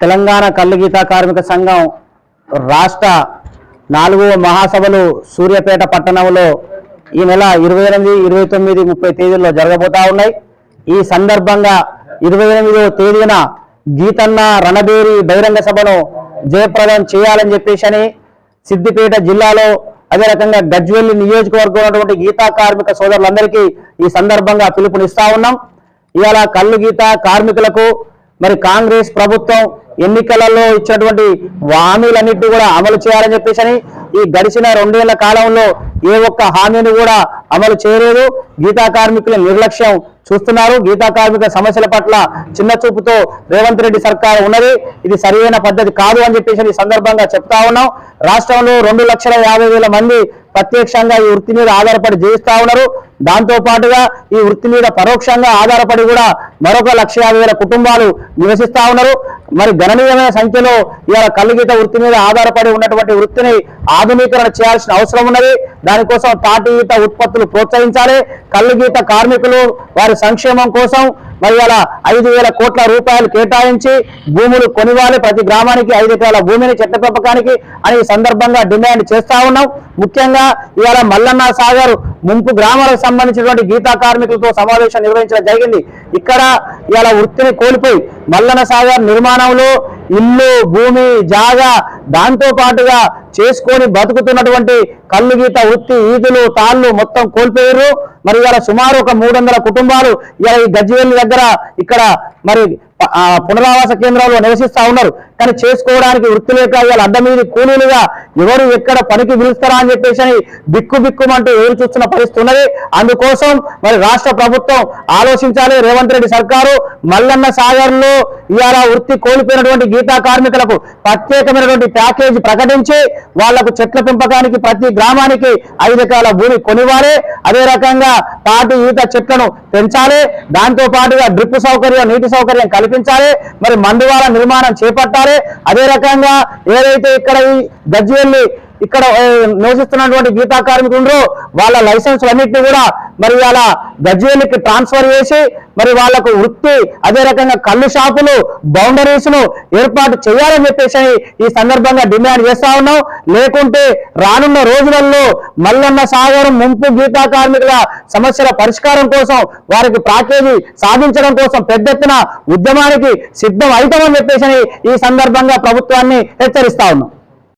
తెలంగాణ కళ్ళు కార్మిక సంఘం రాష్ట్ర నాలుగవ మహాసభలు సూర్యాపేట పట్టణంలో ఈ నెల ఇరవై ఎనిమిది ఇరవై తొమ్మిది ముప్పై తేదీల్లో జరగబోతా ఉన్నాయి. ఈ సందర్భంగా ఇరవై ఎనిమిదవ తేదీన గీతన్న రణబేరి బహిరంగ సభను జయప్రదం చేయాలని చెప్పేసి సిద్దిపేట జిల్లాలో అదే రకంగా గజ్వెల్లి నియోజకవర్గం ఉన్నటువంటి గీతా కార్మిక సోదరులందరికీ ఈ సందర్భంగా పిలుపునిస్తా ఉన్నాం. ఇవాళ కళ్ళు గీత కార్మికులకు మరి కాంగ్రెస్ ప్రభుత్వం ఎన్నికలలో ఇచ్చినటువంటి హామీలన్నింటినీ కూడా అమలు చేయాలని చెప్పేసి అని ఈ గడిచిన రెండేళ్ళ కాలంలో ఏ ఒక్క హామీని కూడా అమలు చేయలేదు. గీతా కార్మికుల నిర్లక్ష్యం చూస్తున్నారు. గీతా కార్మిక సమస్యల పట్ల చిన్న చూపుతో రేవంత్ రెడ్డి సర్కార్ ఉన్నది. ఇది సరైన పద్ధతి కాదు అని చెప్పేసి ఈ సందర్భంగా చెప్తా ఉన్నాం. రాష్ట్రంలో రెండు లక్షల యాభై వేల మంది ప్రత్యక్షంగా ఈ వృత్తి మీద ఆధారపడి జీవిస్తా ఉన్నారు. దాంతో పాటుగా ఈ వృత్తి మీద పరోక్షంగా ఆధారపడి కూడా మరొక లక్ష యాభై వేల కుటుంబాలు నివసిస్తా ఉన్నారు. మరి గణనీయమైన సంఖ్యలో ఇవాళ కల్లుగీత వృత్తి మీద ఆధారపడి ఉన్నటువంటి వృత్తిని ఆధునీకరణ చేయాల్సిన అవసరం ఉన్నది. దానికోసం తాటి ఉత్పత్తులు ప్రోత్సహించాలి. కల్లుగీత కార్మికులు వారి సంక్షేమం కోసం మరి అలా ఐదు వేల కోట్ల రూపాయలు కేటాయించి భూములు కొనివ్వాలి. ప్రతి గ్రామానికి ఐదు ఎకరాల భూమిని చెట్ల పెంపకానికి అని సందర్భంగా డిమాండ్ చేస్తా ఉన్నాం. ముఖ్యంగా ఇవాళ మల్లన్న సాగర్ ముంపు గ్రామాలకు సంబంధించినటువంటి గీతా కార్మికులతో సమావేశం నిర్వహించడం జరిగింది. ఇక్కడ ఇలా వృత్తిని కోల్పోయి మల్లన సాగర్ నిర్మాణంలో ఇల్లు భూమి జాగా దాంతో పాటుగా చేసుకొని బతుకుతున్నటువంటి కళ్ళు గీత వృత్తి ఈదులు తాళ్ళు మొత్తం కోల్పోయారు మరి ఇవాళ సుమారు ఒక మూడు వందల కుటుంబాలు ఇవాళ ఈ గజ్జివెల్లి దగ్గర ఇక్కడ మరి పునరావాస కేంద్రాల్లో నివసిస్తా ఉన్నారు. కానీ చేసుకోవడానికి వృత్తి లేక ఇవాళ అడ్డ మీద కూలీలుగా ఎవరు ఎక్కడ పనికి పిలుస్తారా అని చెప్పేసి అని బిక్కు బిక్కుమంటూ ఎదురు చూస్తున్న పరిస్థితి ఉన్నది. అందుకోసం మరి రాష్ట్ర ప్రభుత్వం ఆలోచించాలి. రేవంత్ రెడ్డి సర్కారు మల్లన్న సాగర్లో ఇవాళ వృత్తి కోల్పోయినటువంటి గీతా కార్మికులకు ప్రత్యేకమైనటువంటి ప్యాకేజీ ప్రకటించి వాళ్ళకు చెట్ల పెంపకానికి ప్రతి గ్రామానికి ఐదు ఎకరాల భూమి కొనివ్వాలి. అదే రకంగా తాటి ఈత చెట్లను పెంచాలి. దాంతో పాటుగా డ్రిప్ సౌకర్యం నీటి సౌకర్యం కల్పించాలి. మరి మందువాల నిర్మాణం చేపట్టాలి. అదే రకంగా ఏదైతే ఇక్కడ ఈ గజ్వేల్లి ఇక్కడ నివసిస్తున్నటువంటి గీతా కార్మికులు వాళ్ళ లైసెన్స్ అన్నింటినీ కూడా మరి వాళ్ళ గజ్వేలికి ట్రాన్స్ఫర్ చేసి మరి వాళ్ళకు వృత్తి అదే రకంగా కళ్ళు షాపులు బౌండరీస్ను ఏర్పాటు చేయాలని చెప్పేసి ఈ సందర్భంగా డిమాండ్ చేస్తా ఉన్నాం. లేకుంటే రానున్న రోజులలో మల్లన్న సాగరం ముంపు గీతా కార్మికుల సమస్యల పరిష్కారం కోసం వారికి ప్యాకేజీ సాధించడం కోసం పెద్ద ఉద్యమానికి సిద్ధం అవుతామని చెప్పేసి ఈ సందర్భంగా ప్రభుత్వాన్ని హెచ్చరిస్తా ఉన్నాం.